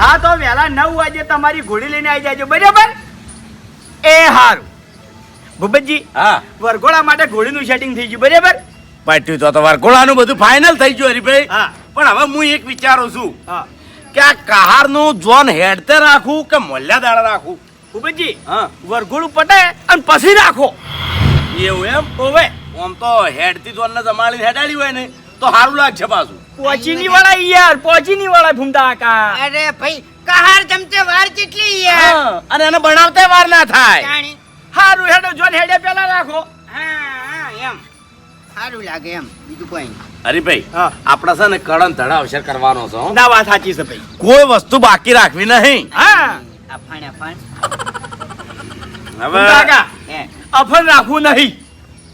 હા તો વહેલા નવ વાગે તમારી ઘોડી લઈને આવી જાજો. બરાબર? એ હારું. ભૂપતજી હા. વરઘોડા માટે ઘોડીનું સેટિંગ થઈ ગયું. બરાબર? પાટ્યું તો તો વરઘોડાનું બધું ફાઇનલ થઈ ગયું હરીભાઈ. હા. પણ હવે હું એક વિચારું છું હા. કે આ કહારનું જોન હેડતે રાખું કે મોલ્યા દાડા રાખું? ભૂપતજી હા. વરઘોડું પટે અને પછી રાખો. એવું એમ? ઓવે. આમ તો હેડતી જોનને જમાડી હેડાડી હોય ને તો સારું લાગશે પાછું. પોચીની વાળા યાર પોચીની વાળા ભૂમતા કા અરે ભાઈ કહાર જમતે વાર કેટલી યાર. અને એને બનાવતા વાર ના થાય. હારું હેડો જોન હેડે પેલા રાખો. હા હા એમ. સારું લાગે એમ. બીજું કોઈ અરે ભાઈ હા. આપણે છે ને કળમ ધડા અવસર કરવાનો છે. હો. ના વાત સાચી છે ભાઈ. કોઈ વસ્તુ બાકી રાખવી નહીં. હા. અફાણ અફાણ હવે અફર રાખવું નહીં.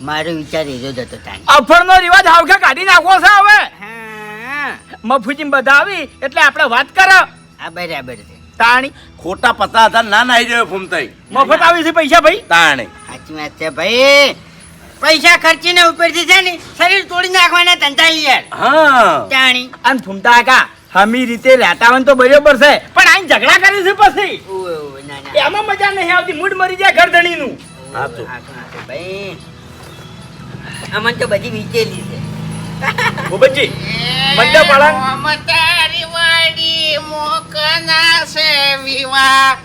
મારો વિચાર એજો જ હતો અફણ અફરનો રિવાજ હાવખે કાઢી નાખવો છે હવે. હા મફુજી બધા આવી એટલે આપણે વાત કરો. આ બરાબર છે. તાણી. ખોટા પતા હતા ના નાઈ જાય ફૂમતાઈ મફત આવી છે પૈસા ભાઈ? તાણી. સાચી વાત છે ભાઈ. પૈસા ખર્ચીને ઉપરથી છે ને શરીર તોડી નાખવાના ધંધા યાર. હા. તાણી. અને ફૂમતા કા હમી રીતે રહેતા તો બરોબર છે પણ આઈ ઝઘડા કરી છે પછી. એમાં મજા નહીં આવતી મૂડ મરી જાય ઘરધણીનું. હા તો. હા, હા, હા, ભાઈ. અમને તો બધી વીતેલી છે. ભૂપતજી મંડપ વાળા? રોમતારી વાડી મોકના છે વિવાહ.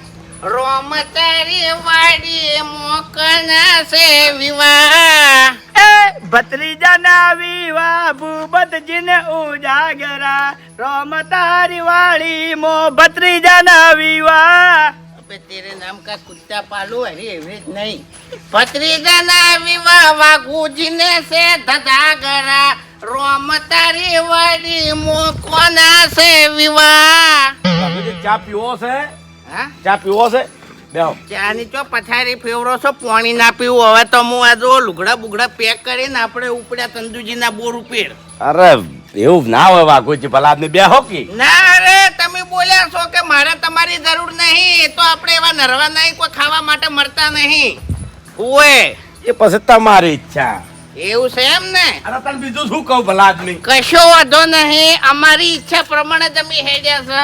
રોમતારી વાડી મોકના છે વિવાહ. એ ભત્રીજાના વિવાહ ભૂપતજીને ઉજાગરા. રોમ તારી વાળી મો ભત્રીજાના વિવાહ. અબે તેરે નામ કા કુત્તા પાલુ? અરે એવી જ નહીં. વિવા વિવાહ વાઘુજીને છે ધધાગરા. રોમતારી વાડી મોકના છે વિવાહ. ચા પીવો છે? હા? ચા પીવો છે? બેહો. ચાની ચો પથારી ફેવરો છો પાણી ના પીવું. હવે તો હું આ જો લુગડા બુગડા પેક કરીને આપણે ઉપડ્યા તંદુજીના બોર ઉપર. અરે એવું ના હોય વાઘુજી ભલા આદમી બેહો કે? ના અરે તમે બોલ્યા છો કે મારે તમારી જરૂર નહીં. તો આપણે એવા નરવા નહીં કોઈ ખાવા માટે મરતા નહીં. ઓએ એ પછી તમારી ઈચ્છા. એવું છે એમ ને? અરે તને બીજું શું કહું ભલા આદમી? કશો વાંધો નહીં. અમારી ઈચ્છા પ્રમાણે તમે હેડ્યા છો.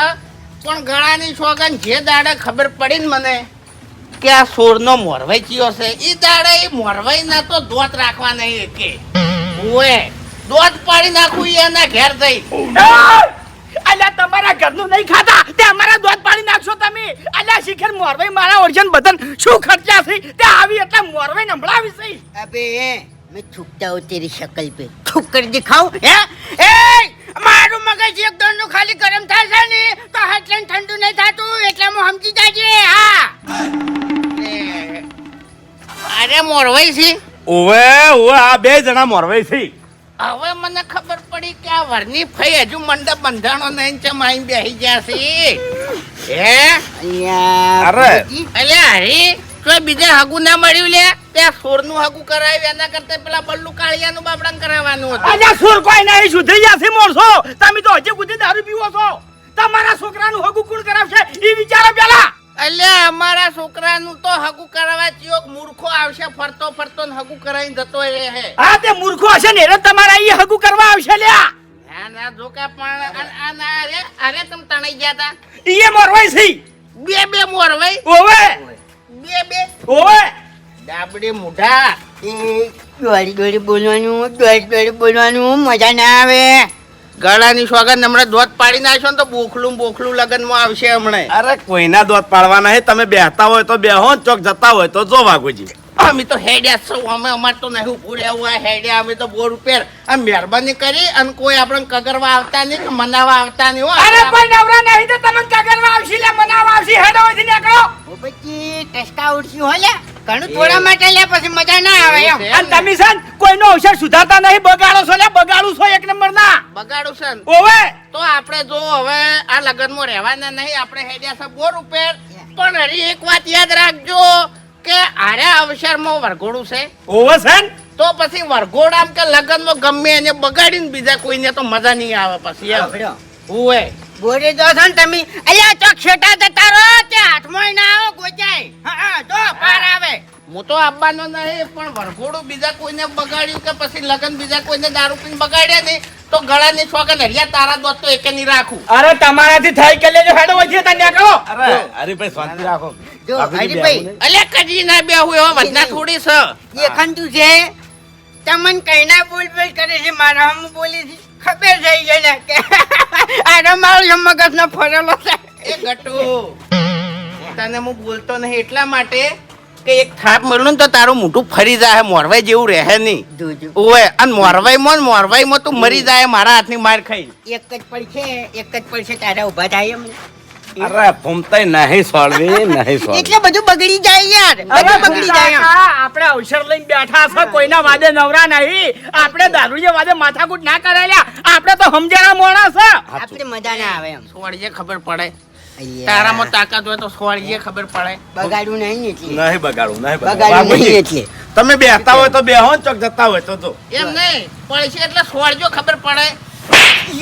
પણ ગળાની સોગન જે દાડે ખબર પડી ને મને કે આ સોરનો મોરવાઈ ચિયો છે. એ દાડે એ મોરવાઈ ના તો દોત રાખવા નહીં કે ઓએ દોત પાડી નાખું એના ઘેર જઈ. અલ્યા તમારા ઘરનું નહીં ખાતા? તે અમારા દોત પાડી નાખશો તમે. અલ્યા શિખર મોરવાઈ મારા ઓરિજિન બદન શું ખર્ચા છે તે આવી એટલે મોરવાઈ નંભળાવી છે. अबे मैं थूकता हूँ तेरी शक्ल पे थूक कर दिखाऊं હે એ મારું મગજ એકદમ નું ખાલી ગરમ થાય છે ને તો એટલે ઠંડુ નહીં થતું એટલે હું સમજી જાજે હા એ, અરે મોરવાઈ છે ઓવે ઓવે આ બે જણા મોરવાઈ છે હવે મને ખબર પડી કે આ વરની ફઈ હજુ મંડપ બંધાણો નહીં છે માઈ બેહી ગયા છે હે અરે. અલ્યા હરી કોઈ બીજે હગું ના મળ્યું લે ત્યાં સોરનું હગું કરાવ્યું એના કરતા પેલા બલ્લુ કાળિયાનું બાપડા કરાવવાનું હતું. અલ્યા સુર કોઈ નહીં સુધરી જશે મોરસો. તમે તો હજી સુધી દારૂ પીવો છો. તમારા છોકરાનું હગું કોણ કરાવશે? એ વિચારો પેલા. એટલે અમારા છોકરાનું તો હગું કરાવવા ચિયોક મૂર્ખો આવશે ફરતો ફરતો ને હગું કરાવીને જતો રહે હે હા તે મૂર્ખો હશે ને એટલે તમારા એ હગું કરવા આવશે લ્યા. ના ના જોકા પણ આ- ના અરે અરે તમે તણાઈ ગયા તા. ઈએ મોરવાઈ છે. બે બે મોરવાઈ. ઓવે. બે બે. ઓવે. ડાબડી મુઢા. દોડી દોડી બોલવાનું દોડી દોડી બોલવાનું મજા ના આવે. ગળાની સોગંદ હમણાં દોત પાડી નાખશો ને તો બોખલું બોખલું લગનમાં આવશે હમણાં. અરે કોઈના દોત પાડવાના હે? તમે બેહતા હોય તો બેહો ચોક જતા હોય તો જો વાઘુજી. અમે તો હેડ્યા છો અમે અમારે તો નહીં ઉભું હોય હેડ્યા અમે તો બોર ઉપર. આ મહેરબાની કરી અને કોઈ આપણને કગરવા આવતા નહીં કે મનાવા આવતા નહીં હોય અરે પણ નવરા નહીં તો તમને કગરવા આવશે લે મનાવા આવશે હેડો અહીંથી નીકળો. પછી ટસકા ઉડશી હોય લે. ઘણું થોડા માટે લે પછી મજા ના આવે એમ. અને તમે છે કોઈનો અવસર સુધારતા નહીં બગાડો છો લે બગાડું છો એક નંબર ના બગાડું છે ને. ઓવે! તો આપણે જો હવે આ લગનમાં રહેવાના નહીં આપણે હેડ્યા છે બોર ઉપર. પણ હરી એક વાત યાદ રાખજો કે આરે અવસરમાં વરઘોડું છે. ઓવે છે તો પછી વરઘોડામ કે લગનમાં ગમે એને બગાડીને બીજા કોઈને તો મજા નહીં આવે પછી એમ. ઓવે. બોરે દો છો ને તમે. અલ્યા ચોક છેટા જતા રહો તે હાથમાં ના આવો ગોચાય. હા જો પાર આવે. હું તો આવવાનો નહીં પણ વરઘોડું બીજા કોઈને બગાડ્યું કે પછી લગન બીજા કોઈને દારૂ પીને બગાડ્યા નહીં તો ગળાની છોકન હરિયા તારા દોત તો એકે નહીં રાખું. અરે તમારાથી થઈ કે લેજો હેડો વધી તા ન્યા કરો અરે હરીભાઈ શાંતિ રાખો. જો, હરીભાઈ. નહીં. કદી ના બે હું એવા વધના થોડી છે. એ ખંતું છે તમને કઈના બોલ બોલ કરે છે મારા હમ બોલે છે. ખબર થઈ ગઈ ને કે આનો મારો મગજનો ફરેલો છે. એ ગટુ તને હું બોલતો નહીં એટલા માટે કે એક થાપ મળ્યું ને તો તારું મોઢું ફરી જાય મોરવાઈ જેવું રહે નહીં. ઓય અને મોરવાઈમાં મોરવાઈમાં તું મરી જાય મારા હાથની માર ખાઈ. એક જ પડશે એક જ પડશે તારા ઊભા થાય એમ. અરે ફૂમતાઈ નહીં સોળવી નહીં સોળવી એટલે બધું બગડી જાય યાર. બધું બગડી જાય આપણે અવસર લઈને બેઠા છે કોઈના વાદે નવરા નહીં. આપણે દારૂજે વાદે માથાકૂટ ના કરેલા આપણે તો સમજણા મોણા છે. આપણે મજા ના આવે એમ. સોળજે ખબર પડે. તારામાં તાકાત હોય તો સોળીએ ખબર પડે. બગાડવું નહીં એટલે. નહીં બગાડું નહીં બગાડું. નહીં એટલે. તમે બેસતા હોય તો બેહો ને ચોક જતા હોય તો જો. એમ નહીં પડશે એટલે સોળજો ખબર પડે.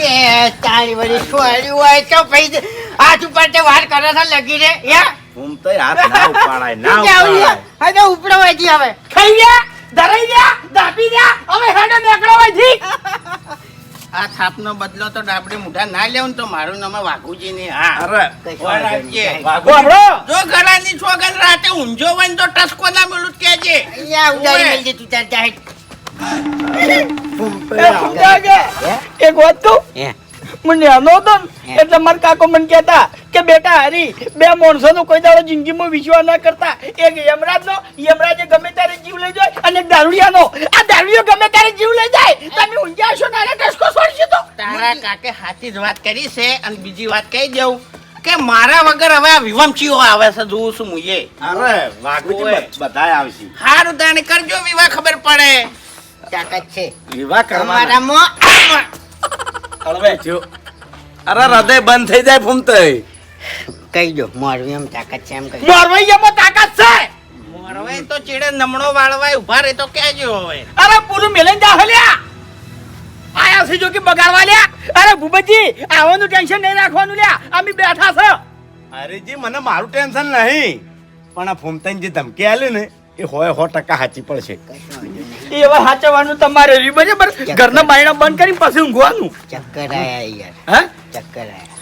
એ તારી વળી સોળ્યું હોય તો પછી હાથ ઉપર તે વાર કરે છે લગી રે યા તો હાથ ના ઉપાડાય ના ઉપાડાય. હવે ઉપડો વાજી હવે. ખાઈ ગયા ધરાઈ ગયા દાપી ગયા હવે હેડો નીકળો વચ્ચે આ થાપનો બદલો તો ડાબડી મુઠા ના લેવું તો મારું નામ વાઘુજી ની હા. જો ઘરાની છોકન રાતે ઊંઝો હોય ને તો ટસકો ના મળું કેજે અહીંયા ઉડાડી. મેલજે તું તાર જાહેર કે એક વાત કહું? હે? મને નાનો હતો ને. એટલે મારા કાકો મને કહેતા કે બેટા હરી બે માણસોનો કોઈ દાડો જિંદગીમાં વિશ્વાસ ના કરતા. એક યમરાજનો યમરાજે ગમે ત્યારે જીવ લઈ જાય અને દારૂડિયાનો. આ દારૂડિયો ગમે ત્યારે જીવ લઈ જાય. તમે ઊંઘ્યા છો નાના ટસકો છોડશો તો? તારા કાકે સાચી જ વાત કરી છે અને બીજી વાત કહી દઉં કે મારા વગર હવે આ વિવમચીઓ આવે છે જોઉં છું મુએ અરે વાઘુજી ઓય. બધાય આવશે હારું દાણે કરજો વિવાહ ખબર પડે. તાકાત છે વિવાહ કરવાના અમારામાં આમાં. અરે હૃદય બંધ થઈ જાય ફૂમતાઈ કહી દો મારવી એમ તાકાત છે એમ કહી દો. નોર્વેયમાં તાકાત છે. મોરવાઈ તો ચીડે નમણો વાળવાય ઊભા રહે તો કેજો હવે. અરે પૂરું મેલન જા હલ્યા આયા છે જો કે બગાડવા લ્યા. અરે ભૂપતજી આવવાનું ટેન્શન નહીં રાખવાનું લ્યા. અમે બેઠા છે. હરીજી મને મારું ટેન્શન નહીં. પણ આ ફૂમતાની જે ધમકી આલી ને એ હોય સો ટકા સાચી પડશે એ હવે સાચવવાનું તમારે રહ્યું બરાબર? ઘરના બાયણા બંધ કરીને પછી ઊંઘવાનું. ચક્કર આયા યાર. હા? ચક્કર આયા.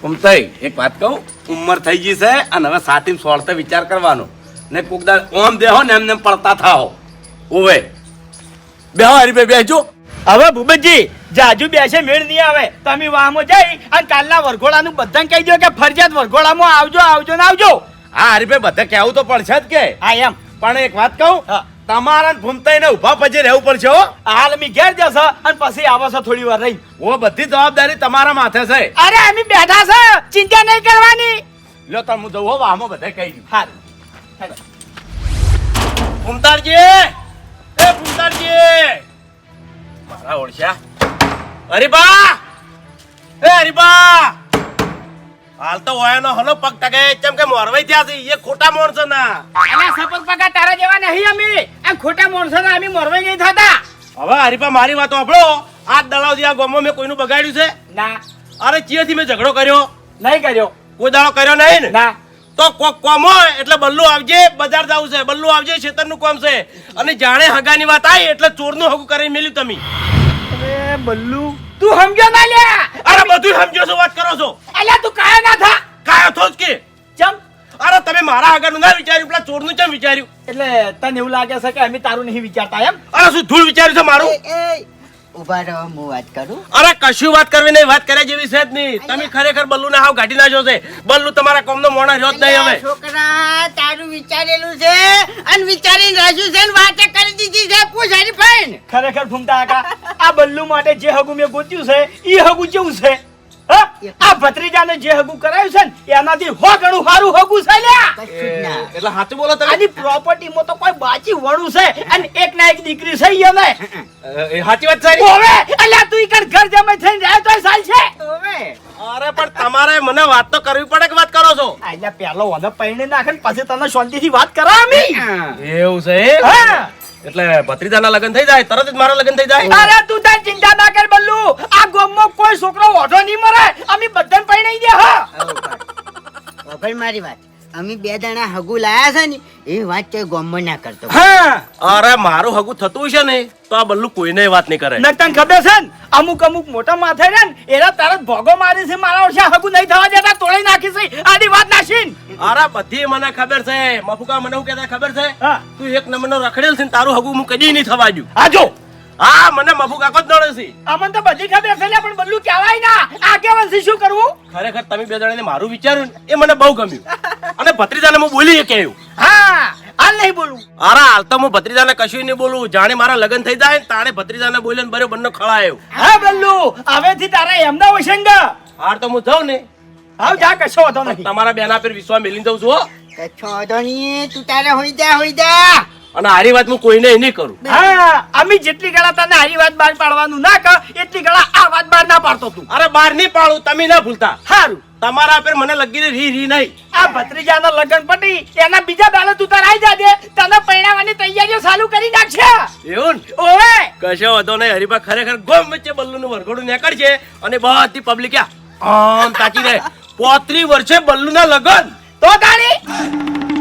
સુમતાઈ એક વાત કહું? ઉંમર થઈ ગઈ છે અને હવે સાથી સોળતે વિચાર કરવાનો. ને કોકદાર ઓમ દેહો ને એમને પડતા થાઓ. ઓવે બેહો હરીભાઈ બેહજો. હવે ભૂપતજી જાજુ બેસે મેળ નહીં આવે. તમે વાહમાં જઈ અને કાલના વરઘોડાનું બધાને કહી દો કે ફરજિયાત વરઘોડામાં આવજો આવજો ને આવજો. હા હરીભાઈ બધા કહેવું તો પડશે જ કે. હા એમ. પણ એક વાત કહું તમારા ભૂમતાઈ ને ઊભા પછી રહેવું પડશે હાલ અમે ઘેર જશે અને પછી આવો છો થોડી વાર રહી ઓ બધી જવાબદારી તમારા માથે છે. અરે અમે બેઠા છે. ચિંતા નહીં કરવાની. લો તમે હું જવું હો વાહમાં બધે કહી દઉં. હાલ. ફૂમતાડજી એ ફૂમતાડજી મારા ઓળખ્યા? અરે એ હાલ તો ઓયાનો હલો પગ ટકે ચમ કે મોરવાઈ થયા છે એ ખોટા માણસો ના અને સપોઝ પગા તારા જેવા નહીં અમે. આ ખોટા માણસો અમે મોરવાઈ નહીં થતા. હવે હરીપા મારી વાત સાંભળો. આ દલાવથી આ ગોમો મેં કોઈનું બગાડ્યું છે? ના. અરે ચિયાથી મેં ઝઘડો કર્યો. નહીં કર્યો. કોઈ દાડો કર્યો નહીં ને? ના. તો કોક કોમ હોય એટલે બલ્લુ આવજે બજાર જવું છે. બલ્લુ આવજે ખેતરનું કોમ છે. અને જાણે હગાની વાત આવી એટલે ચોરનું હગું કરી મેલ્યું તમે. અરે બલ્લુ તું સમજો ના લ્યા? અરે બધું સમજો છો વાત કરો છો. અલ્યા તું કાયો ના થા. કાયો થો જ કે? ચમ. અરે તમે મારા આગળનું ના વિચાર્યું પેલા ચોરનું ચમ વિચાર્યું? એટલે તને એવું લાગે છે કે અમે તારું નહીં વિચારતા એમ? અરે શું ધૂળ વિચાર્યું છે મારું? એ, રહો હું વાત કરું. અરે કશું વાત કરવી નહીં વાત કર્યા જેવી છે જ નહીં. તમે ખરેખર બલ્લુ ના હાવ ગાડી નાખ્યો છે. બલ્લુ તમારા કોમનો મોણા રહ્યો જ નહીં હવે. છોકરા તારું વિચારેલું છે અને વિચારીને રાજુ છે ને વાતે કરી દીધી છે. પૂછ હરીફાઈ ખરેખર ફૂમતા કાકા આ બલ્લુ માટે જે હગું મેં ગોત્યું છે એ હગું કેવું છે? આ ભત્રીજાને જે હગું કરાયું છે ને એનાથી હો ઘણું સારું હગું છે લ્યા. એટલે સાચું બોલો તમે? આની પ્રોપર્ટીમાં તો કોઈ બાચી વણું છે અને એક ના એક દીકરી છે અમે એ સાચી વાત છે ઓવે એટલે તું ઈકડ ઘર જમે થઈને રહે તો સાલ છે. ઓવે અરે પણ તમારે મને વાત તો કરવી પડે કે વાત કરો છો? એટલે પહેલો ઓને પૈણે નાખે ને પછી તને શાંતિથી વાત કરા અમે એવું છે હા. એટલે ભત્રીજાના લગ્ન થઈ જાય તરત જ મારા લગ્ન થઈ જાય? અરે તું તાર ચિંતા ના કર બલ્લુ. આ ગામમાં કોઈ છોકરો ઓઢો નહીં મરે. અમે બધાને પરણાઈ દે હા. હવે મારી વાત. અમે બે જણા હગુ લાયા છે ને એ વાત કોઈ ગોમમાં ના કરતો. હા! અરે મારું હગુ થતું છે ને તો આ બલ્લુ કોઈને વાત નહીં કરે. નતન ખબર છે ને અમુક અમુક મોટા માથે રે ને એના તરત ભોગો મારી છે મારા ઓછા હગુ નહીં થવા દેતા તોડી નાખી છે આડી વાત નાશીન અરે બધી મને ખબર છે. મફુકા મને હું કહેતા ખબર છે? હા. તું એક નંબરનો રખડેલ છે તારું હગુ હું કદી નહીં થવા દઉં. આ જો. હા મને મફુકા જ નડે છે. અમન તો બધી ખબર છે લે, પણ બલ્લુ કહેવાય ના. આગેવાનથી શું કરવું? ખરેખર તમે બે જણાને મારું વિચાર્યું એ મને બહુ ગમ્યું. અને ભત્રીજાને હું બોલી કે હા હાલ નહીં બોલું. અરે હાલ તો હું ભત્રીજાને કશું નહીં બોલું. જાણે મારા લગ્ન થઈ જાય ને તાણે ભત્રીજાને બોલ્યો ને બરોબર ખળાયો હા બલ્લુ હવેથી તારા એમના વસંગ. હાર તો હું જાઉં ને. હાવ જા કશો વાંધો નહીં. તમારા બેના પર વિશ્વાસ મેલીને જાઉં છું કશો વાંધો નહીં. તું તારે હોઈ જા હોઈ જા. અને હારી વાત હું કોઈને નહીં કરું. હા અમે જેટલી ગળા તને હારી વાત બહાર પાડવાનું ના કહ એટલી ગળા આ વાત બહાર ના પાડતો તું. અરે બાર નહીં પાડું તમે ના ભૂલતા. સારું તમારા પર મને લગી રી રી નહીં. આ ભત્રીજાના લગન પટી એના બીજા દાડે તું તાર આવી જાજે. તને પરણાવવાની તૈયારીઓ ચાલુ કરી નાખશે. એવું ઓવે. કશો વધો નહીં હરીબા ખરેખર ગોમ વચ્ચે બલ્લુનું વરઘોડું નીકળશે અને બધી પબ્લિક આમ તાકી રહે પોત્રી વર્ષે બલ્લુના લગન. તો તાણી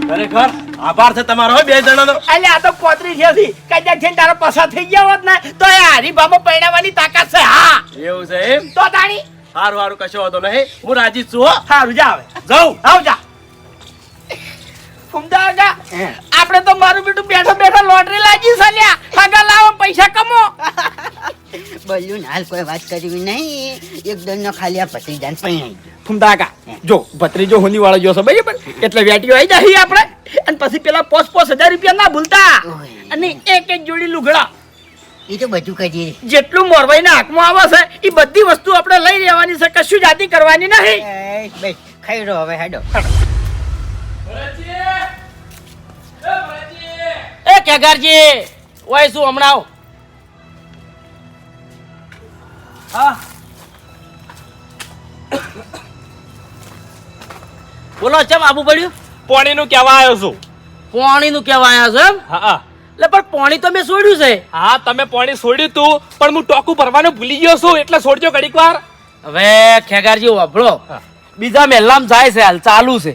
ખરેખર? આભાર છે તમારો બે જણાનો. અલે આ તો પોતરી છે થી કદાચ થઈને તારો પસાર થઈ ગયા હોત ને તો એ હરીફામાં પરણાવવાની તાકાત છે હા. એવું છે એમ? તો તાણી? હારું હારું કશો વાંધો નહીં. હું રાજી છું હારું સારું જા હવે. જાઉં. આવ જા. આગા આપણે તો મારું બેટું બેઠા બેઠા લોટરી લાગી સલ્યા આગળ લાવો પૈસા કમો. ને હાલ કોઈ વાત કરવી નહીં. એકદમ નો ખાલી આ ભત્રીજાને જાન પણ ફુમદા આગા જો ભત્રીજો હોની વાળો જોશો છે બરાબર? એટલે વેટીઓ આવી જાય આપણે. અને પછી પેલા પોસ પોસ હજાર રૂપિયા ના ભૂલતા. અને એક એક જોડી લુગડા. એ તો બધું કરીએ. જેટલું મોરવાઈના હાથમાં આવે છે એ બધી વસ્તુ આપણે લઈ લેવાની છે કશું જાતિ કરવાની નહીં. ખાઈ રહ્યો હવે હેડો. એ કેગારજી ઓય શું હમણાં આવો? હા. બોલો ચમ આબુ પડ્યું? પોણીનું કહેવા આવ્યો છું. પોણીનું કહેવા આવ્યા છો એમ? હા એટલે પણ પોણી તો મેં છોડ્યું છે. હા તમે પોણી છોડ્યું તું પણ હું ટોકું ભરવાનું ભૂલી ગયો છું એટલે છોડજો ઘડીક વાર. હવે ખેગારજી વાપરો. બીજા મહેલામાં જાય છે હાલ ચાલુ છે.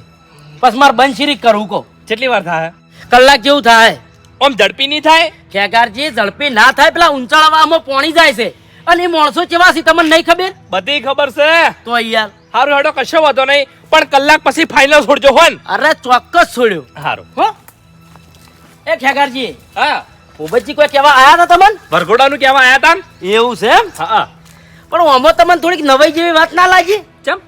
પછી મારે બંશીરી કરવું કહો. કેટલી વાર થાય? કલાક જેવું થાય. આમ ઝડપી નહીં થાય? ખેગારજી ઝડપી ના થાય પેલા ઊંચાળવામાં પોણી જાય છે. અને એ માણસો કેવા છે તમને નહીં ખબર? બધી ખબર છે. તો યાર. હારું હેડો કશો વાંધો નહીં. પણ કલાક પછી ફાઇનલ છોડજો હોય ને અરે ચોક્કસ છોડ્યો. હારું. હો. એ ખેગારજી હા. ઉબજી કોઈ કહેવા આયા હતા તમને? વરઘોડાનું કહેવા આયા તા એવું છે એમ? હા. પણ આમાં તમને થોડીક નવાઈ જેવી વાત ના લાગી? ચમ?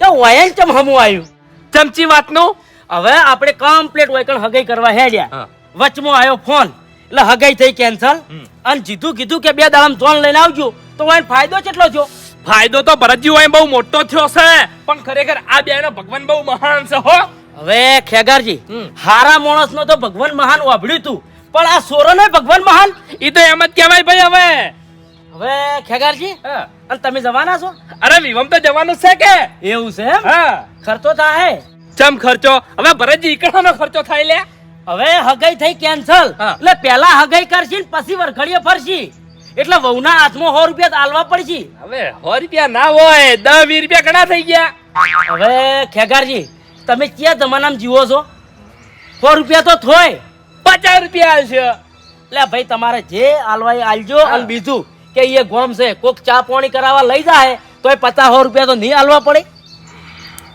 કે વયન ચમ હમું આવ્યું? ચમચી વાતનું? હવે આપણે કમ્પ્લીટ વયકણ હગાઈ કરવા હેડ્યા. વચમાં આવ્યો ફોન. એટલે હગાઈ થઈ કેન્સલ. અને જીધું કીધું કે બે દાડામાં ત્રણ લઈને આવજો. તો વાય ફાયદો કેટલો થયો? ફાયદો તો ભરતજી હોય બહુ મોટો થયો છે. પણ ખરેખર આ બેનો ભગવાન બહુ મહાન છે હો. હવે ખેગારજી. હારા માણસનો તો ભગવાન મહાન વાભળ્યું તું. પણ આ સોરો ને ભગવાન મહાન? ઈ તો એમ જ કહેવાય ભાઈ હવે. હવે ખેગારજી. અને તમે જવાના છો? અરે વિવમ તો જવાનું છે કે. એવું છે એમ? હા. ખર્ચો થાય ચમ ખર્ચો? હવે ભરતજી ઈકડાનો ખર્ચો થાય લે. હવે હગાઈ થઈ કેન્સલ એટલે પેલા હગાઈ કરશી ને પછી વરઘડીએ ફરશી. એટલે વહુના હાથમાં સો રૂપિયા આલવા પડશે. હવે સો રૂપિયા ના હોય દસ વીસ રૂપિયા ઘણા થઈ ગયા. હવે ખેગારજી તમે ક્યાં જમાનામાં જીવો છો? સો રૂપિયા તો થોય. પચાસ રૂપિયા આવશે એટલે ભાઈ તમારે જે આલવા આલજો. અને બીજું કે એ ગોમ છે કોક ચા પાણી કરાવવા લઈ જાય તો એ પચાસ સો રૂપિયા તો નહીં આલવા પડે.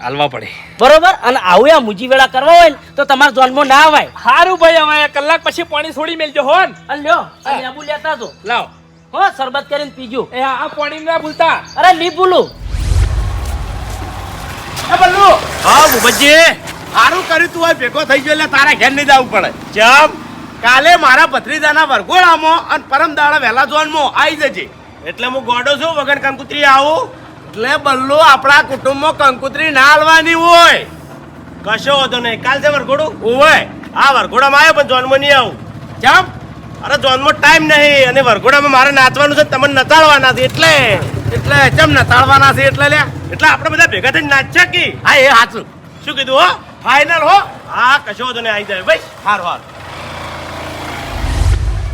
હાલવા પડે. બરોબર? અને આવું આ મુજી વેળા કરવા હોય ને તો તમારા જોનમાં ના આવાય. સારું ભાઈ હવે કલાક પછી પાણી છોડી મેલજો હો ને. અને લ્યો. અને આબુ લેતા જો. લાવ. હો શરબત કરીને પીજો. એ આ પાણી ના ભૂલતા. અરે નહીં ભૂલું. એ બલ્લુ. હા ભૂપતજી. સારું કર્યું તું ભેગો થઈ ગયો એટલે તારા ઘેર નહીં જવું પડે. જમ કાલે મારા ભત્રીજાના વરઘોડામાં અને પરમ દાડા વહેલા જોનમાં આવી જજે. એટલે હું ગોડો છું વગર કંકુત્રી આવું? એટલે બલ્લુ આપણા કુટુંબમાં કંકુત્રી ના હાલવાની હોય. કશો વાંધો નહીં. કાલ છે વરઘોડું? હોય આ વરઘોડામાં આવ્યો પણ જોનમાં નહીં આવું. કેમ? અરે જોનમાં ટાઈમ નહીં. અને વરઘોડામાં મારે નાચવાનું છે તમને નચાડવાના છે એટલે. એટલે કેમ નચાડવાના છે એટલે લ્યા? એટલે આપણે બધા ભેગા થઈને નાચ્યા કે? હા એ સાચું શું કીધું હો? ફાઈનલ હો. હા કશો વાંધો નહીં આવી જાય. ભાઈ. હાર હાર.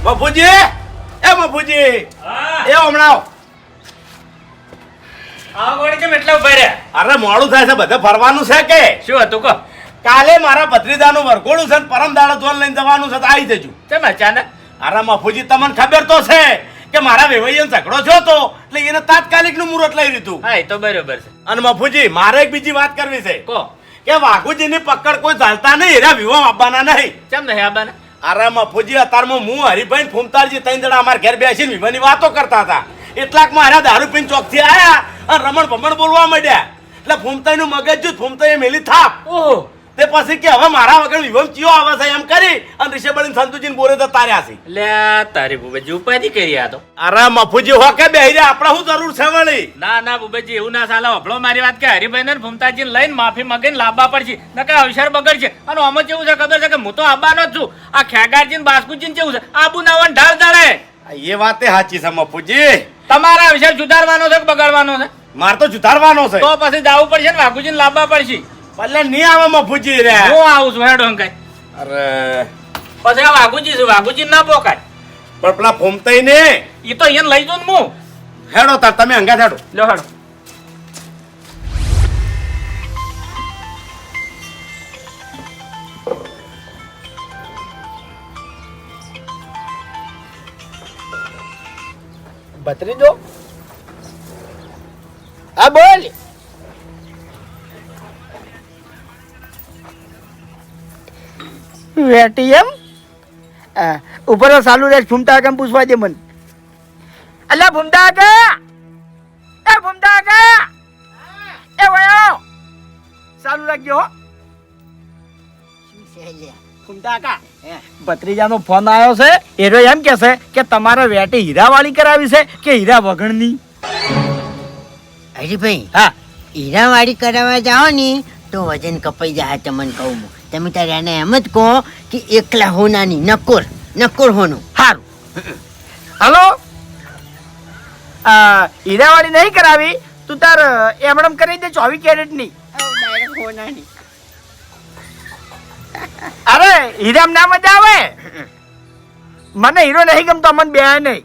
બાપુજી એ બાપુજી એ હમણાં આવો. આ ગોળી કેમ એટલે ઊભા રહ્યા? અરે મોડું થાય છે બધે ફરવાનું છે કે? શું હતું કહો? કાલે મારા ભત્રીજાનું વરઘોડું છે ને પરમ દાડો ધોન લઈને જવાનું છે તો આવી જજો. ચમ અચાનક? અરે મફુજી તમને ખબર તો છે કે મારા વેવાઈનો ઝઘડો થયો તો એટલે એને તાત્કાલિકનું મુહૂર્ત લઈ લીધું. હા એ તો બરોબર છે. અને મફુજી મારે એક બીજી વાત કરવી છે. કહો. કે વાઘુજીની પકડ કોઈ ચાલતા નહીં એના વિવાહ આપવાના નહીં. કેમ નહીં આપવાના? અરે મફુજી અત્યારમાં હું હરિભાઈ ફૂમતાજી ત્રણ જણા અમારા ઘેર બેસીને વિવાહની વાતો કરતા હતા. એટલાકમાં મારા દારૂ પીને ચોકથી આયા અને રમણ ભમણ બોલવા માંડ્યા. એટલે ફૂમતાઈનું મગજ જો ફૂમતાઈ મેલી થાપ. ઓહો. તે પછી કે હવે મારા વગર વિવમ ચિયો આવે છે એમ કરી અને ઋષભણ સંતુજી ને બોરે તો તાર્યા છે. લે તારી બુબજી ઉપાધિ કરી આ તો. અરે મફુજી હો કે બેહી રે આપણે શું જરૂર છે વળી? ના ના બુબજી એવું ના સાલા અભળો મારી વાત કે હરિભાઈ ને ફૂમતાજી લઈને માફી માંગીને લાવવા પડશે. નકર અવસર બગડશે. અને અમે કેવું છે ખબર છે કે હું તો આબાનો જ છું. આ ખેગારજી ને બાસ્કુજી ને કેવું છે? આબુ નાવન ઢાળ ઢાળે. એ વાતે સાચી છે મફુજી. તમારા વિશે સુધારવાનો છે કે બગાડવાનો છે? મારે તો સુધારવાનો છે. તો પછી જવું પડશે ને વાઘુજીને લાવવા પડશે. ભલે નહીં આવે મફુજી રે. હું આવું છું હેડો કઈ અરે. પછી આ વાઘુજી છે વાઘુજી ના પોકાય પણ પેલા ફૂમતાઈ ને એ તો અહીંયા લઈ જાઉં ને હું. હેડો તાર તમે અંગા હેડો. લો હેડો. ભત્રીજો હા બોલ. વેટી એમ ઉપર ચાલુ રહે ફૂમતા કેમ પૂછવા દે મને. અલ્યા ફૂમતા કા એ ફૂમતા કા એ વયો. ચાલુ રાખજો હો. ફૂમતા કા ભત્રીજાનો ફોન આવ્યો છે એરો એમ કે છે કે તમારે વેટી હીરાવાળી કરાવી છે કે હીરા વગણની હરીભાઈ હા. હીરાવાળી કરાવવા જાઓ ને તો વજન કપાઈ જાય તમને કહું તમે તારે એને એમ જ કહો કે એકલા હોનાની નકોર નકોર હોનું. સારું હલો? આ, હીરાવાળી નહીં કરાવી? તું તાર એમણમ કરી દે ચોવીસ કેરેટની. હોનાની. અરે હીરામ ના મજા આવે? મને હીરો નહીં ગમતો મને બે નહીં.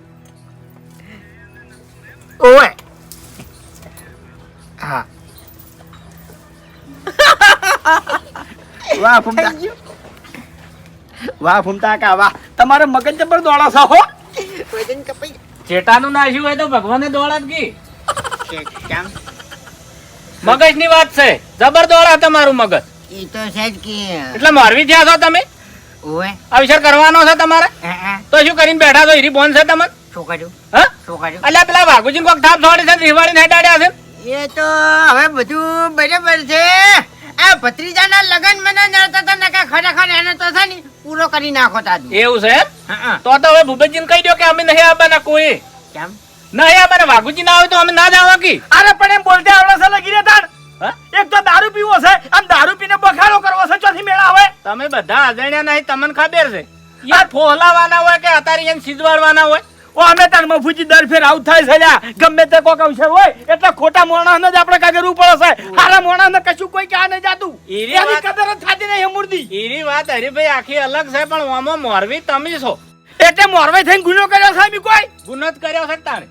ઓવે. હા. વાહ ફૂમતા. વાહ ફૂમતા કા વાહ. તમારે મગજ જબર દોડા છો હો? વજન કપાઈ. ચેટાનું નાશ્યું હોય તો ભગવાને દોડા જ કી મગજની વાત છે. જબર દોડા તમારું મગજ. એ તો સહેજ કે. એટલે મોરવી થયા છો તમે? ઓવે. અવસર કરવાનો છે તમારે. તો શું કરીને બેઠા છો? હીરી બોન છે તમને? શું કર્યું હા? શું કર્યું અલ્યા પેલા વાઘુજી કોક થાપ છોડી છે રીવાડી હેડાડ્યા છે એ તો હવે બધું બરાબર છે. આ ભત્રીજાના લગન મને નડતા હતા નકા ખરેખર એને તો છે ને પૂરો કરી નાખો તાજુ. એવું છે. તો તો હવે ભૂપતજીને કહી દો કે અમે નહીં આવવાના કોઈ. કેમ? નહીં આવવાના વાઘુજી ના આવે તો અમે ના જ આવવા કી? અરે પણ એમ બોલતે આવડે છે લગી રે તાણ? એક તો દારૂ પીવો છે અને દારૂ પીને બખાડો કરવો છે ચોથી મેળા આવે તમે બધા અજાણ્યા નહીં તમને ખબર છે. યાર ફોહલાવાના હોય કે અત્યારે એને સિજવાડવાના હોય? ઓ અમે તાર મફુજી દર ફેર આવું થાય છે લ્યા. ગમે તે કોક અવસર હોય એટલે ખોટા મોણાને જ આપણે કાગળવું પડે છે હારા મોણાને કશું કોઈ ક્યાં નહીં જાતું. એની કદર જ થતી નહીં મૂર્તિ એની વાત હરીભાઈ આખી અલગ છે પણ ઓમાં મોરવી તમે છો. એટલે મોરવી થઈને ગુનો કર્યો છે એમ કોઈ? ગુનો જ કર્યો છે તારે.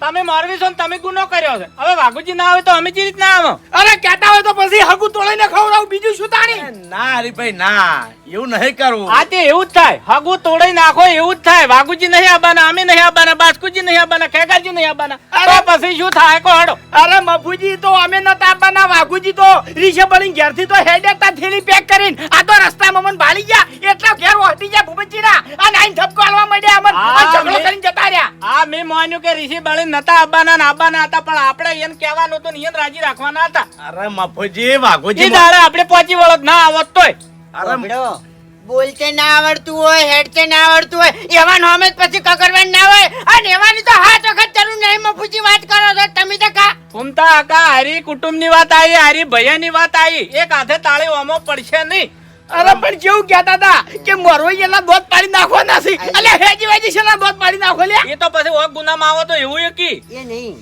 તમે મારવી છો ને તમે ગુનો કર્યો છે. હવે વાઘુજી ના આવે તો અમે જે રીતના આવો? અરે કેતા હોય તો પછી હગું તોડીને ખવડાવું બીજું શું તાણી? ના હરીભાઈ ના. એવું નહીં કરવું. આ તે એવું જ થાય. હગુ તોડી નાખો એવું જ થાય. વાઘુજી નહીં આવવાના અમે નહીં આવવાના બાસ્કુજી નહીં આવવાના ખેગાજી નહીં આવવાના. અરે પછી શું થાય? કો હડો. અરે મફુજી તો અમે નતા તાપવાના વાઘુજી તો રીષે બળીને ઘેરથી તો હેડેતા થેલી પેક કરીને. આ તો રસ્તામાં મને ભાળી ગયા. એટલા ઘેર વહટી ગયા ભૂપતજીના આ નાઈન ધબકો આલવા માંડ્યા અમર ઝઘડો કરીને જતા રહ્યા. આ મેં માન્યું કે રીષે બળી નતા આવવાના ને આવવાના હતા પણ આપણે એને કહેવાનું હતું ને એને રાજી રાખવાના હતા. અરે મફોજી વાઘોજી દાડે આપણે પહોંચી વળત ના આવત તોય. અરે બોલતે ના આવડતું હોય હેડતે ના આવડતું હોય એવા નોમે જ પછી કકરવાનું ના હોય. અને એવાની તો હાથ વખત જરૂર નહીં મફુજી વાત કરો છો તમે તો કા ફૂમતા આકા હારી કુટુંબની વાત આવી હારી ભૈયાની વાત આવી. એક હાથે તાળી ઓમો પડશે નહીં. અરે પણ કેવું કહેતા હતા કે મોરવાઈ એના દોત પાડી નાખવાના છે અલે હેજી વેજી છે દોત પાડી નાખો લે એ તો પછી ઓગ ગુનામાં આવો તો એવું એ કી? એ નહીં.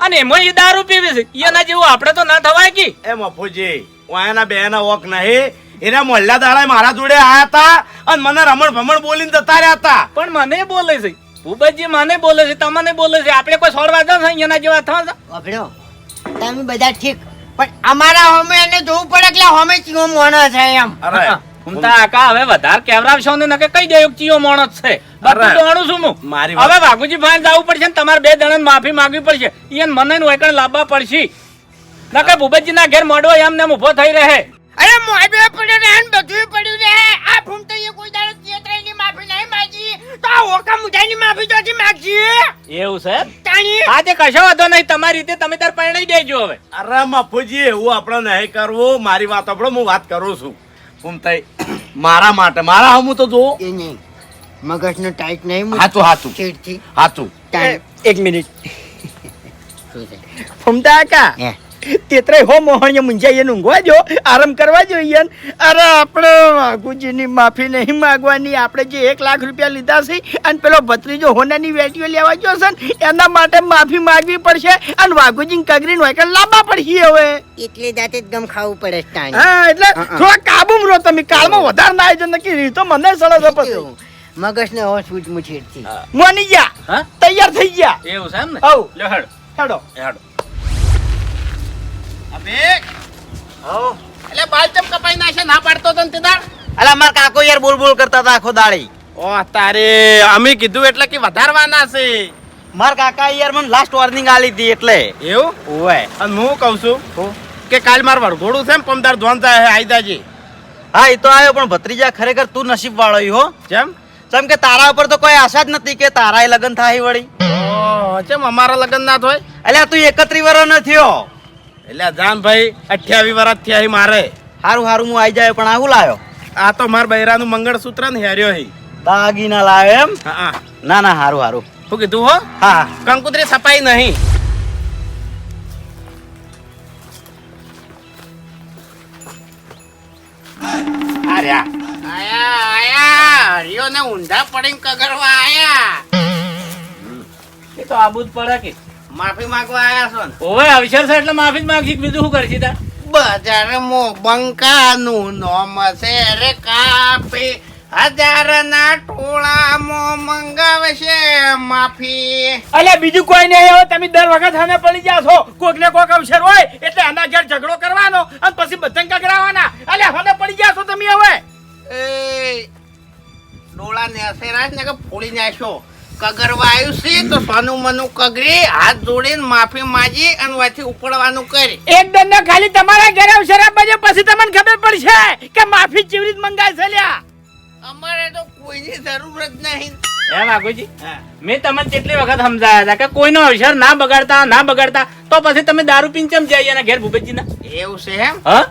અને એમાં એ દારૂ પીવે છે. એના જેવું આપણે તો ના થવાય કી? એ મફુજી વાયના બેના ઓક નહીં. એના મોલ્લા દાડા મારા જોડે આયા હતા અને મને રમણ ભમણ બોલીને જતા રહ્યા હતા. પણ મને બોલે છે. ભૂપતજી મને બોલે છે તમને બોલે છે. આપણે કોઈ છોડવા દો એના જેવા થવા તમે બધા ઠીક. પણ અમારા હોમે એને જોવું પડે એટલે હોમે ચીઓ મોણો છે એમ. અરે ફૂમતા આકા હવે વધારે કેવરાવશો ને નકે કઈ દેયો ચીઓ માણસ છે. બધું. જાણું છું હું. મારી હવે વાઘુજી ભાઈ જાવું પડશે ને તમારે બે દણન માફી માંગવી પડશે. ઈયન મને ને વૈકણ લાવવા પડશે. નકે ભૂપતજી ના ઘેર મોડો એમ ને ઊભો થઈ રહે. અરે મોઢે પડ્યો ને બધું પડ્યું ને આ ફૂમતો એ કોઈ દાડો ચેતરાની માફી નહીં માંગી. તો આ ઓકા ની માફી તો હજી માંગજી એવું છે? તાણી હા તે કશો વાંધો નહીં તમારી રીતે તમે તાર પરણાઈ દેજો હવે. અરે મફુજી એવું આપણે નહીં કરવું. મારી વાત આપણો હું વાત કરું છું. ફૂમતાઈ મારા માટે મારા હમું તો જો એ નહીં. મગજનો ટાઈટ નહીં હાચું હાચું. ચીડથી. હાચું. એક મિનિટ. ફમતા કાકા. હે. તેત્રે હો મોહણીએ મુંજાઈએ ઊંઘવા જો આરામ કરવા જોઈએ અરે આપણે વાઘુજીની માફી નહીં માગવાની આપણે જે એક લાખ રૂપિયા લીધા છે અને પેલો ભત્રીજો હોનાની વેટીઓ લેવા ગયો છે ને એના માટે માફી માગવી પડશે અને વાઘુજી કગરીને હોય લાંબા પડશે હવે. એટલે દાંતે જ ગમ ખાવું પડે હા એટલે. થોડા કાબુ રહો તમે કાળમાં વધારે ના આવી નક્કી રીતો મને સરસ પછી મગજને હોશ સૂચ મુછેડથી મોની ગયા તૈયાર થઈ ગયા. એવું છે એમ ને? હવ હેડો. હેડો એટલે બાલ ચમ કપાઈ નાખે ના પાડતો તો તે દાડ અલા માર કાકો યાર બોલ બોલ કરતા હતા આખો દાડી ઓ તારે અમે કીધું એટલે કે વધારવાના છે. માર કાકા યાર મને લાસ્ટ વોર્નિંગ આલી હતી એટલે. એવું? ઓય અને હું કહું છું કે કાલ માર વરઘોડું છે ને પમદાર ધોન થાય આઈ દાજી હા એ તો આવ્યો પણ ભત્રીજા ખરેખર તું નસીબ વાળો ઈ હો. જેમ? જેમ કે તારા ઉપર તો કોઈ આશા જ નથી કે તારાય લગ્ન થાય વળી. જેમ અમારા લગ્ન ના થાય એટલે તું એકત્રી વર્ષ ન થયો. એટલે જામ ભાઈ અઠ્યાવી વર્ષ થયા હી મારે. હારું હારું હું આઈ જાય પણ આવું લાયો? આ તો માર બૈરાનું મંગળસૂત્ર ને હેર્યો હી દાગીના લાવે એમ? હા ના ના હારું હારું. શું કીધું હો? હા હા. કંકુતરી સપાઈ નહીં. આર્યા. આયા આયા હરિયો ને ઊંધા પડીને કગરવા આયા. એ તો આબુ જ પડે કે. માફી માંગવા આવ્યા છો ને? ઓવે અવસર છે એટલે માફી જ માંગી બીજું શું કરશી તા? બજાર મો બંકાનું નોમ છે રે કાપી. હજાર ના ટોળા મો મંગાવે છે માફી. અલ્યા બીજું કોઈ નહીં હવે તમે દર વખત હાને પડી જાવ છો. કોક ને કોક અવસર હોય એટલે આના ઘેર ઝઘડો કરવાનો અને પછી બધાને કગરાવાના અલ્યા હાને પડી ગયા છો તમે હવે? એ ડોળા નેસેરા ને કે ફોડી નાખ્યો. કગરવા આવ્યું છે તો સોનું મનું કગરી હાથ જોડીને માફી માજી અને વાથી ઉપડવાનું કરી. એક દંડ ખાલી તમારા ઘરે શરાબ આપવા પછી તમને ખબર પડશે કે માફી ચીવરી મંગાય છે લ્યા. અમારે તો કોઈની જરૂર જ નહીં. હે વાઘુજી મેં તમને કેટલી વખત સમજાયા હતા કે કોઈનો અવસર ના બગાડતા ના બગાડતા તો પછી તમે દારૂ પીને ચમ જાય એના ઘેર એવું છે એમ? હા?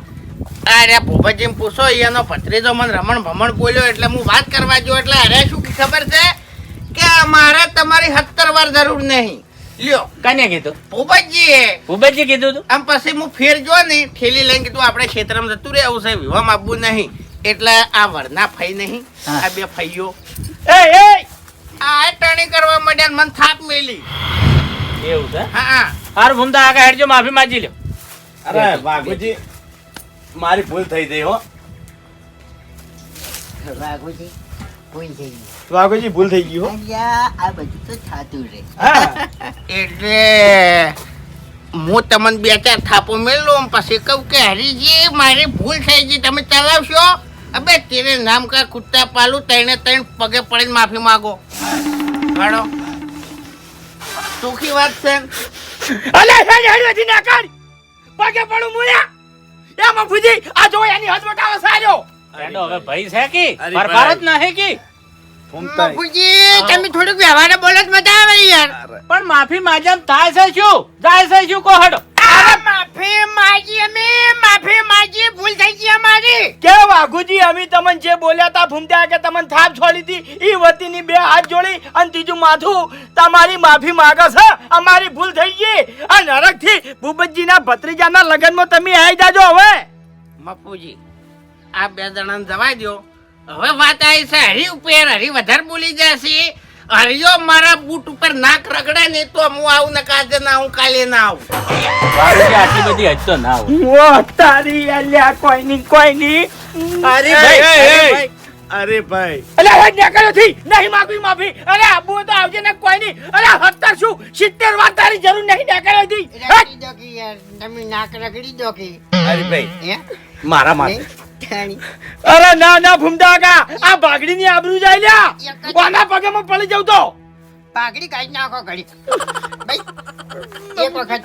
અરે ભૂપતજી પૂછો એનો ભત્રીજો મને રમણ ભમણ બોલ્યો એટલે હું વાત કરવા જો એટલે અરે શું ખબર છે? કે મારે તમારી સત્તર વાર જરૂર નહીં. લ્યો. કને કીધું? ભૂપતજી ભૂપતજી કીધું તું? આમ પછી હું ફેર જો ને ઠેલી લઈને કીધું આપણે ક્ષેત્રમાં જતું રહેવું છે વિવાહ આપવું નહીં. એટલે આ વરના ફઈ નહીં આ બે ફઈઓ. એ એ! આ ટણી કરવા માંડ્યા મને થાપ મેલી. એવું છે? હા. હા હારું ભૂમતા આગળ હેડજો માફી માંગી લ્યો અરે વાઘુજી મારી ભૂલ થઈ ગઈ હો. વાઘુજી ભૂલ થઈ ગઈ. વાઘોજી ભૂલ થઈ ગઈ હો. આ બધું તો થતું રે. એટલે હું તમને બે ચાર થાપો મેળવો પછી કહું કે હરીજી મારી ભૂલ થઈ ગઈ. તમે ચલાવશો? અબે તેરે નામ કા કુત્તા પાલું તઈને તઈને પગે પડીને માફી માંગો. હાડો સુખી વાત છે. અલે અલ્યા હેડ જી ના કર. પગે પડું મુયા એ મફુજી આ જો એની હદ વટાવે સાજો એનો હવે ભાઈ છે કે? ફરફાર જ ના હે કે. બાપુજી તમે થોડુંક વ્યવહારે બોલો જ મજા આવે યાર. પણ માફી માંજમ થાય છે શું? જાય છે શું કહો હડો માફી માગી અમે માફી માગી ભૂલ થઈ ગઈ અમારી. કે વાઘુજી અમે તમને જે બોલ્યા તા ફૂમત્યા કે તમને થાપ છોડી હતી ઈ વતીની બે હાથ જોડી અને ત્રીજું માથું તમારી માફી માંગે છે. અમારી ભૂલ થઈ ગઈ. અને નરકથી ભૂપતજીના ભત્રીજાના લગ્નમાં તમે આવી જાજો હવે. મપુજી આ બે જણાને જવા દો હવે વાત આવી છે હરી ઉપર હરી વધારે બોલી જશે. હરિયો મારા બૂટ ઉપર નાક રગડે ને તો હું આવું ને કાજે ના આવું કાલે ના આવું. આટલી બધી હજ તો ના આવું ઓ તારી અલ્યા કોઈ ની કોઈ ની અરે ભાઈ, અરે ભાઈ. અલે ભાઈ. અલ્યા નીકળ્યો થી નહીં માગવી માફી. અરે આબુ તો આવજે ને કોઈ નહીં અરે હત્તર શું સિત્તેર વાર તારી જરૂર નહીં નીકળ્યો થી રગડી દો કે યાર તમે નાક રગડી દો કે. અરે ભાઈ મારા ઠાણી. અરે ના ના ભૂમતા કા આ ભાગડીની આબરૂ જાય લ્યા. કોના પગે માં પડી જાવ તો. ભાગડી કાઢી નાખો ઘડી. ભાઈ એક વખત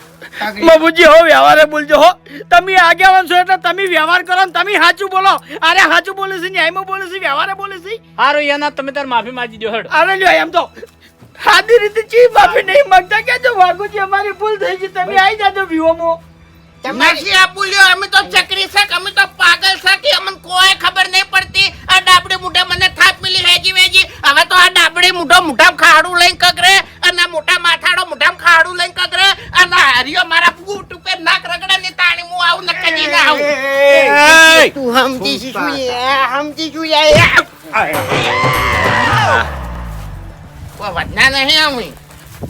બાબુજી હો વ્યવહારે બોલજો હો. તમે આગેવાન છો એટલે તમે વ્યવહાર કરો ને તમે સાચું બોલો. અરે સાચું બોલે છે ન્યાયમાં બોલે છે વ્યવહારે બોલે છે. હારું એના તમે તાર માફી માંગી દો હેડ. અરે લ્યો એમ તો સાદી રીતે ચી માફી નહીં માંગતા? કે જો વાઘુજી અમારી ભૂલ થઈ છે તમે આવી જાજો વિહોમાં. તમારી નથી આ બોલ્યો અમે તો ચકરી શાક અમે તો પાગલ શાક અમને કોઈ ખબર નહીં પડતી. આ ડાબડી મુઠે મને થાપ મિલી હેજી વેજી. હવે તો આ ડાબડી મુઠો મુઠામ ખાડું લઈને કગરે અને મોટા માથાડો મુઠામ ખાડું લઈને કગરે અને હારીઓ મારા બૂટ ઉપર નાક રગડે ને તાણી હું આવું ને કજી ના આવું. તું સમજી છું સમજી છું યાર. વધના નહીં અમે.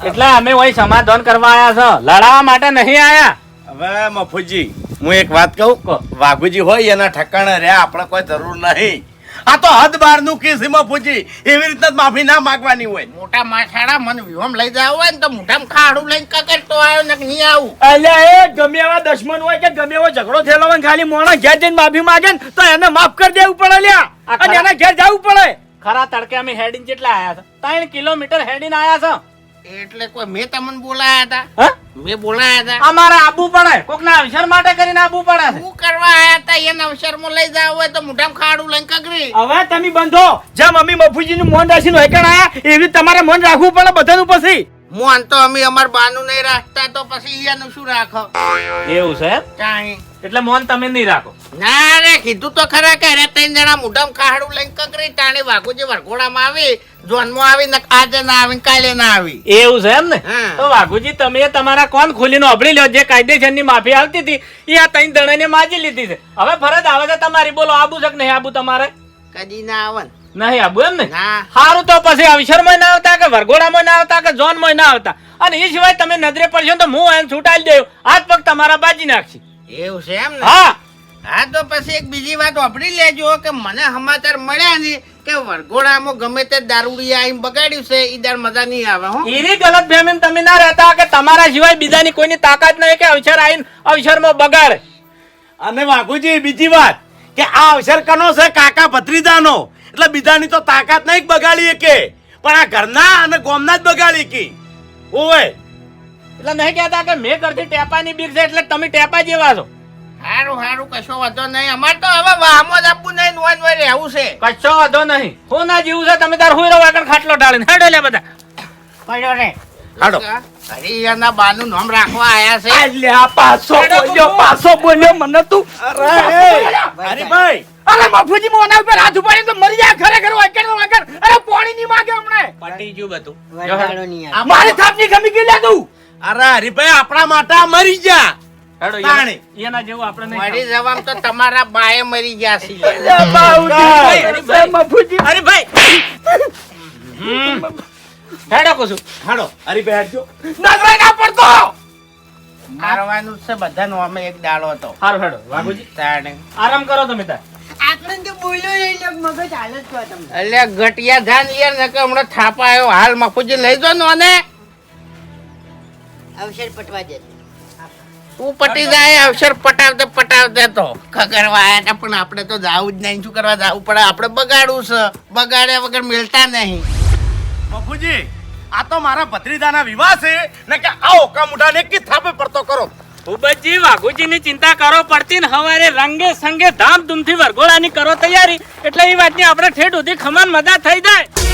એટલે અમે વહી સમાધાન કરવા આયા છો. લડાવવા માટે નહીં આયા? હવે મફુજી હું એક વાત કહું. વાઘુજી હોય એના ઠકાણે રહ્યા આપણે કોઈ જરૂર નહીં. આ તો હદ બારનું કેસ મફુજી. એવી રીતના માફી ના માંગવાની હોય. મોટા માછાડા મને વિહમ લઈ જાવ હોય ને તો મોઢામાં ખાડું લઈને કકર તો આવ્યો ને નહીં આવું? અલ્યા એ ગમે એવા દશમન હોય કે ગમે એવો ઝઘડો થયેલો હોય ખાલી મોણા ઘેર જઈને માફી માંગે ને તો એને માફ કરી દેવું પડે લ્યા આ અને એના ઘેર જવું પડે. ખરા તડકે અમે હેડિન જેટલા આયા છે? ત્રણ કિલોમીટર હેડીને આયા છો? એટલે કોઈ મેં તમને બોલાયા હતા? હા? મેં બોલાયા હતા? અમારે આબુ પડે. કોકના અવસર માટે કરીને આબુ પડે શું કરવા આયા હતા? એના અવસરમાં લઈ જાવ હોય તો મોઢામાં ખાડું લઈને કગરી. હવે તમે બંધો. જેમ મમ્મી મફુજી નું મોન રાશી નું હેકણ આયા એવી તમારે મન રાખવું પડે બધાનું પછી. મોન તો અમે અમાર બાનું નહીં રાખતા તો પછી એનું શું રાખો? એવું છે? કાંઈ. એટલે મોન તમે નહીં રાખો. ના રે કીધું તો ખરા કે અરે ત્રણ જણા મોઢામાં ખાડું લઈને કકરી ટાણી વાઘુજી વરઘોડામાં આવી જોનમાં આવી ને આજે ના આવી કાલે ના આવી. એવું છે એમ ને? તો વાઘુજી તમે તમારા કોણ ખોલીને અભળી લ્યો? જે કાયદેસરની માફી આવતી હતી એ આ ત્રણ દણાને માજી લીધી છે. હવે ફરજ આવે છે તમારી. બોલો આબુ છે કે નહીં આબુ તમારે? કદી ના આવે નહીં આબુ એમ ને? સારું તો પછી અવસરમાં ના આવતા કે વરઘોડામાં ના આવતા કે જોનમાં ના આવતા? અને એ સિવાય તમે નજરે પડશો તો હું એને છૂટાડી દઉં હાથ પગ તમારા બાજી નાખશે. એવું છે એમ ને? હા. હા તો પછી એક બીજી વાત વાપરી લેજો કે મને સમાચાર મળ્યા નહીં કે વરઘોડામાં ગમે તે દારૂડી આઈ બગાડ્યું છે ઈ દાર મજા નહીં આવે હો. એની ગલત ફેમીને તમે ના રહેતા કે તમારા સિવાય બીજાની કોઈની તાકાત નહીં કે અવસર આવીને અવસરમાં બગાડે. અને વાઘુજી બીજી વાત કે આ અવસર કનો છે? કાકા ભત્રીજાનો. એટલે બીજાની તો તાકાત નહીં બગાડી કે. પણ આ ઘરના અને ગોમના જ બગાડી કી. ઓવે એટલે નહીં કહેતા કે મેં કરતી ટેપાની બીક છે એટલે તમે ટેપા જેવા છો. હારું સારું કશો વાંધો નહીં. અમારે તો હવે વામો જ આપવું નહીં નોન વય રહેવું છે. કશો વાંધો નહીં. હું ના જીવું છે? તમે તાર રહો આગળ ખાટલો ઢાળીને હેડો લે બધા. પડ્યો રે. હાડો. હરિયાના બાનું નામ રાખવા આયા છે. અલ્યા પાછો બોલ્યો પાછો બોલ્યો મને તું હરીભાઈ. અરે મફુજી મોના ઉપર હાથ ઉપાડીને તો મરી જાય ખરેખર વાંકણ ને અરે પાણી ની માગે હમણે પટી ગયું બધું. મારી થાપની ગમી ગઈ લે તું. અરે હરીભાઈ આપણા માટે મરી જા. હેડો તાણી. એના- એના જેવું આપણે મરી જવામાં તો તમારા બાએ મરી ગયા છે અરે. હેડો હરીભાઈ હાડજો. ના પડતો! મારવાનું છે અમે એક દાડો હતો. હારું હેડો વાઘુજી. તાણે. આરામ કરો તમે તાર. આપણે તો બોલ્યો નહીં મગજ હાલ જ તમને. એટલે ગટિયા ધાન યાર હમણાં થાપા આવ્યો. હાલ મફુજી લઈ જો નો ને અવસર પટવા જશે તું પટી જાય અવસર પટાવતે પટાવતે તો ખગરવા આવ્યા પણ આપણે તો જાવું જ નહીં. શું કરવા જાવું પડે? આપણે બગાડવું છે. બગાડ્યા વગર મિલતા નહીં. બાપુજી આ તો મારા ભત્રીજાના વિવાહ છે. ને કે આ ઓકા મુઢાને કી થાપે પડતો કરો. ભૂપતજી વાઘુજીની ચિંતા કરો પડતી ને હવારે રંગે સંગે ધામધૂમથી વરઘોડાની કરો તૈયારી. એટલે એ વાતની આપણે ઠેઠ સુધી ખમાન મજા થઈ જાય.